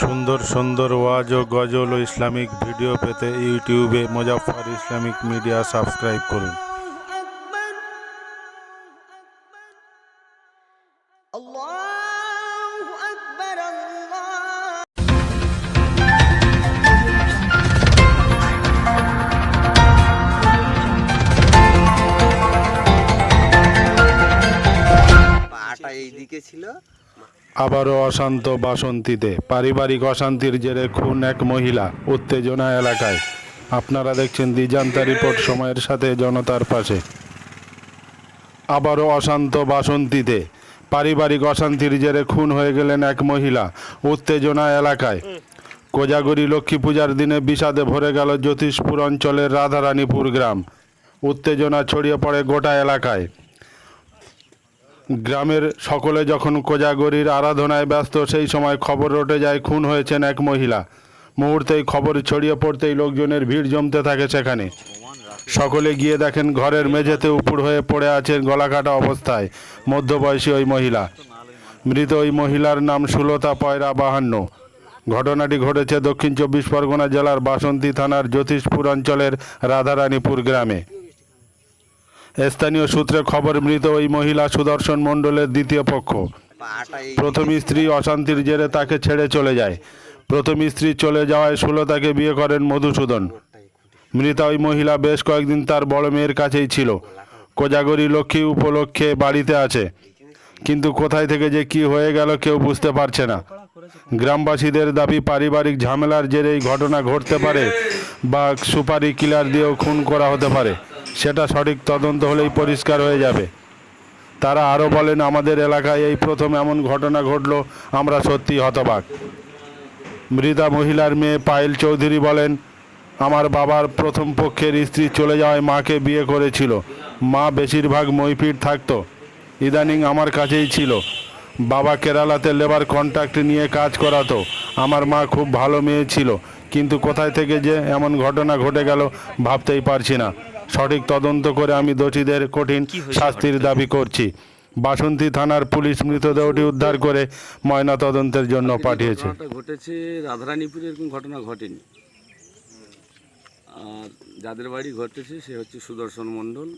সুন্দর সুন্দর ওয়াজ ও গজল ও Islamic video পেতে ইউটিউবে মুজাফর ইসলামিক মিডিয়া সাবস্ক্রাইব করুন। ছিল। আবারও অশান্ত বাসন্তীতে। পারিবারিক অশান্তির জেরে খুন এক মহিলা উত্তেজনা এলাকায়। আপনারা দেখছেন দিজান্তা রিপোর্ট সময়ের সাথে জনতার পাশে। আবারও অশান্ত বাসন্তীতে। পারিবারিক অশান্তির জেরে খুন হয়ে গেলেন এক মহিলা উত্তেজনা এলাকায়। কোজাগরি লক্ষ্মী পূজার দিনে বিষাদে ভরে গেল জ্যোতিষপুর অঞ্চলের রাধারানীপুর গ্রাম। উত্তেজনা ছড়িয়ে পড়ে গোটা এলাকায়। গ্রামের সকলে যখন কোজাগরির আরাধনায় ব্যস্ত, সেই সময় খবর রটে যায়, খুন হয়েছেন এক মহিলা। মুহূর্তেই খবর ছড়িয়ে পড়তেই লোকজনের ভিড় জমতে থাকে সেখানে। সকলে গিয়ে দেখেন ঘরের মেঝেতে উপুড় হয়ে পড়ে আছেন গলাকাটা অবস্থায় মধ্যবয়সী ওই মহিলা। মৃত ওই মহিলার নাম সুলতা পয়রা বাহান্ন। ঘটনাটি ঘটেছে দক্ষিণ চব্বিশ পরগনা জেলার বাসন্তী থানার জ্যোতিষপুর অঞ্চলের রাধারানীপুর গ্রামে। স্থানীয় সূত্রে খবর, মৃত ওই মহিলা সুদর্শন মণ্ডলের দ্বিতীয় পক্ষ। প্রথম স্ত্রী অশান্তির জেরে তাকে ছেড়ে চলে যায়। প্রথম স্ত্রী চলে যাওয়ায় সুলতাকে বিয়ে করেন মধুসূদন। মৃতা ওই মহিলা বেশ কয়েকদিন তার বড় মেয়ের কাছেই ছিল। কোজাগরি লক্ষ্মী উপলক্ষে বাড়িতে আছে। কিন্তু কোথায় থেকে যে কি হয়ে গেল কেউ বুঝতে পারছে না। গ্রামবাসীদের দাবি, পারিবারিক ঝামেলার জেরে এই ঘটনা ঘটতে পারে বা সুপারি কিলার দিয়েও খুন করা হতে পারে। সেটা সঠিক তদন্ত হলেই পরিষ্কার হয়ে যাবে। তারা আরও বলেন, আমাদের এলাকায় এই প্রথম এমন ঘটনা ঘটলো, আমরা সত্যি হতবাক। মৃতা মহিলার মেয়ে পায়েল চৌধুরী বলেন, আমার বাবার প্রথম পক্ষের স্ত্রী চলে যাওয়ায় মাকে বিয়ে করেছিল। মা বেশিরভাগ মইপিট থাকতো, ইদানিং আমার কাছেই ছিল। বাবা কেরালাতে লেবার কন্ট্রাক্ট নিয়ে কাজ করাতো। আমার মা খুব ভালো মেয়ে ছিল, কিন্তু কোথায় থেকে যে এমন ঘটনা ঘটে গেল ভাবতেই পারছি না। সঠিক তদন্ত করে আমি দোষীদের কঠিন শাস্তির দাবি করছি। বাসন্তী থানার পুলিশ মৃতদেহটি উদ্ধার করে ময়না তদন্তের জন্য পাঠিয়েছে। ঘটেছে রাধারানীপুরে এরকম ঘটনা ঘটেনি। আর যাদের বাড়ি ঘটেছে সে হচ্ছে সুদর্শন মণ্ডল।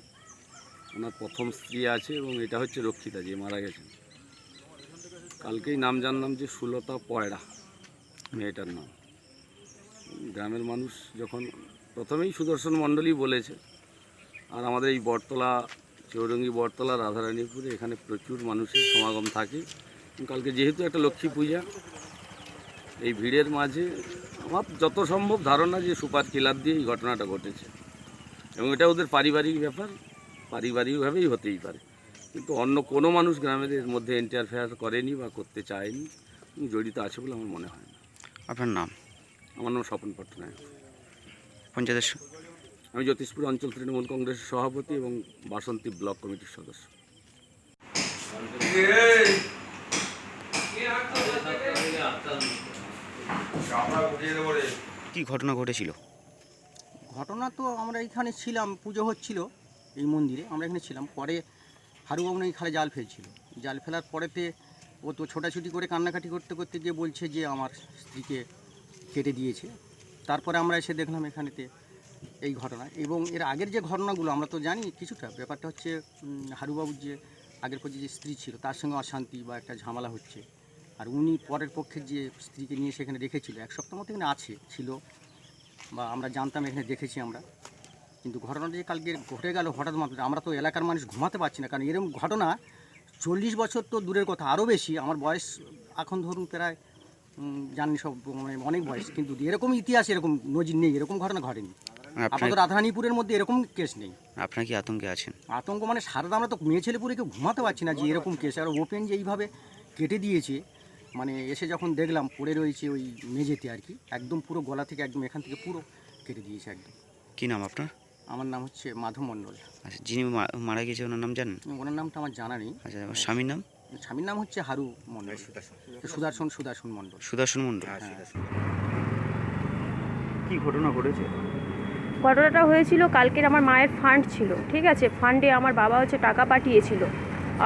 ওনার প্রথম স্ত্রী আছে এবং এটা হচ্ছে রক্ষিতা যে মারা গেছেন। কালকেই নাম জানলাম যে সুলতা পয়রা মেয়েটার নাম। গ্রামের মানুষ যখন প্রথমেই সুদর্শন মণ্ডলই বলেছে আর আমাদের এই বটতলা চৌরঙ্গি বটতলা রাধারানীপুরে এখানে প্রচুর মানুষের সমাগম থাকে। কালকে যেহেতু একটা লক্ষ্মী পূজা এই ভিড়ের মাঝে আমার যত সম্ভব ধারণা যে সুপার কিলার দিয়ে এই ঘটনাটা ঘটেছে। এবং এটা ওদের পারিবারিক ব্যাপার পারিবারিকভাবেই হতেই পারে। কিন্তু অন্য কোনো মানুষ গ্রামের এর মধ্যে ইন্টারফেয়ার করেনি বা করতে চায়নি জড়িত আছে বলে আমার মনে হয় না। আপনার নাম? আমার নাম স্বপন পট্টনায়ক। পঞ্চায়েতের আমি জ্যোতিষপুর অঞ্চল তৃণমূল কংগ্রেসের সভাপতি এবং বাসন্তী ব্লক কমিটির সদস্য। কি ঘটনা ঘটেছিল? ঘটনা তো আমরা এখানে ছিলাম পুজো হচ্ছিল এই মন্দিরে আমরা এখানে ছিলাম। পরে হারুবাবু নাকি খালে জাল ফেলছিল। জাল ফেলার পরেতে ও তো ছোটাছুটি করে কান্নাকাটি করতে করতে গিয়ে বলছে যে আমার স্ত্রীকে কেটে দিয়েছে। তারপরে আমরা এসে দেখলাম এখানেতে এই ঘটনা। এবং এর আগের যে ঘটনাগুলো, আমরা তো জানি কিছুটা, ব্যাপারটা হচ্ছে হারুবাবুর যে আগের পর্যায়ে যে স্ত্রী ছিল, তার সঙ্গে অশান্তি বা একটা ঝামেলা হচ্ছে। আর উনি পরের পক্ষের যে স্ত্রীকে নিয়ে সেখানে রেখেছিল, এক সপ্তাহ মতো এখানে আছে, ছিল বা আমরা জানতাম, এখানে দেখেছি আমরা। কিন্তু ঘটনাটা যে কালকে ঘটে গেল হঠাৎ মাত্র, আমরা তো এলাকার মানুষ, ঘুমাতে পারছি না। কারণ এরকম ঘটনা চল্লিশ বছর তো দূরের কথা, আরও বেশি। আমার বয়স এখন ধরুন প্রায় জানি সব মানে অনেক বয়স। কিন্তু এরকম ইতিহাস, এরকম নজির নেই, এরকম ঘটনা ঘটেনি। আপাতত রাধারানীপুরের মধ্যে এরকম কেস নেই। আপনার কি আতঙ্কে আছেন? আতঙ্ক মানে সারদা আমরা তো মেয়ে ছেলেপুরে কেউ ঘুমাতে পারছি না যে এরকম কেস আর ওপেন যে এইভাবে কেটে দিয়েছে মানে এসে যখন দেখলাম পড়ে রয়েছে ওই মেঝেতে আর কি। একদম পুরো গলা থেকে একদম এখান থেকে পুরো কেটে দিয়েছে একদম। কী নাম আপনার? আমার নাম হচ্ছে মাধব মণ্ডল। আচ্ছা যিনি মারা গেছে ওনার নাম জানেন? ওনার নামটা আমার জানা নেই। আচ্ছা আমার স্বামীর নাম? স্বামীর নাম হচ্ছে হারু মণ্ডল। সুদর্শন। সুদর্শন মণ্ডল। সুদর্শন মণ্ডল। কি ঘটনা ঘটেছে? ঘটনাটা হয়েছিল, কালকের আমার মায়ের ফান্ড ছিল, ঠিক আছে? ফান্ডে আমার বাবা হচ্ছে টাকা পাঠিয়েছিল।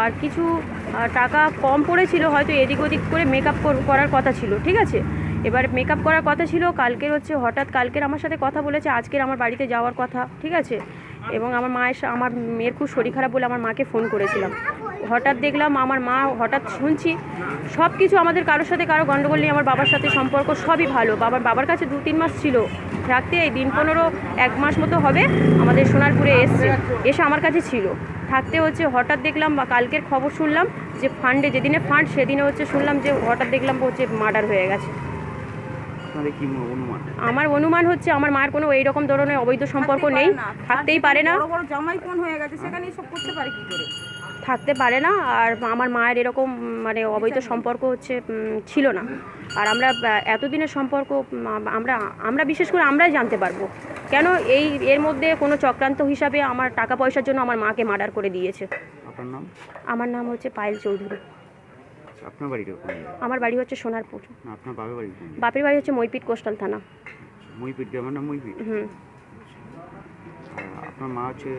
আর কিছু টাকা কম পড়েছিল, হয়তো এদিক ওদিক করে মেকআপ করার কথা ছিল, ঠিক আছে? এবার মেকআপ করার কথা ছিল, কালকের হচ্ছে হঠাৎ কালকের আমার সাথে কথা বলেছে, আজকের আমার বাড়িতে যাওয়ার কথা, ঠিক আছে? এবং আমার মায়ের আমার মেয়ের খুব শরীর খারাপ বলে আমার মাকে ফোন করেছিলাম। হঠাৎ দেখলাম আমার মা, হঠাৎ শুনছি সব কিছু আমাদের কারোর সাথে কারও গণ্ডগোল নেই, আমার বাবার সাথে সম্পর্ক সবই ভালো। বাবার বাবার কাছে দু তিন মাস ছিল থাকতে এই দিন পনেরো এক মাস মতো হবে আমাদের সোনারপুরে এসছে। এসে আমার কাছে ছিল। থাকতে হচ্ছে হঠাৎ দেখলাম বা কালকের খবর শুনলাম যে ফান্ডে যেদিনে ফান্ড সেদিনে হচ্ছে শুনলাম যে হঠাৎ দেখলাম হচ্ছে মার্ডার হয়ে গেছে। আমার অনুমান হচ্ছে আমার মায়ের কোনো এই রকম ধরনের অবৈধ সম্পর্ক নেই থাকতেই পারে না। জামাই ফোন হয়ে গেছে সেখানে এসব করতে পারে কি করে? থাকতে পারে না আর আমার মায়ের এরকম মানে অবৈধ সম্পর্ক হচ্ছে ছিল না। আর আমরা এতদিনের সম্পর্ক আমরা আমরা বিশেষ করে আমরাই জানতে পারব। কেন এই এর মধ্যে কোনো চক্রান্ত হিসাবে আমার টাকা পয়সার জন্য আমার মাকে মার্ডার করে দিয়েছে। আপনার নাম? আমার নাম হচ্ছে পায়েল চৌধুরী। আপনার বাড়িটা কোন জায়গায়? আমার বাড়ি হচ্ছে সোনারপুর। আপনার বাবার বাড়ি বাপের বাড়ি হচ্ছে মইপিট কোস্টাল থানা। মইপিট গ্রামের নাম মইপিট হুম। আপনার মা হচ্ছে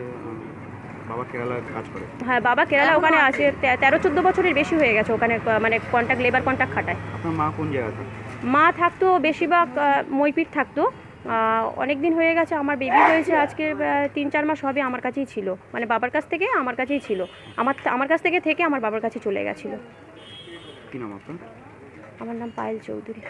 বাবা কেরালায় কাজ করে। হ্যাঁ বাবা কেরালা ওখানে আছে তেরো চোদ্দ বছরের বেশি হয়ে গেছে ওখানে মানে কন্ট্যাক্ট লেবার কন্ট্যাক্ট খাটায়। আপনার মা কোন জায়গায় থাকে? মা থাকতো বেশিরভাগ আহ, মইপিট থাকতো। অনেক দিন হয়ে গেছে আমার বেবি হয়েছে আজকে তিন চার মাস হবে আমার কাছেই ছিল। মানে বাবার কাছ থেকে আমার কাছেই ছিল। আমার আমার কাছ থেকে থেকে আমার বাবার কাছে চলে গেছিল। কি নাম আপনার? আমার নাম পায়েল চৌধুরী।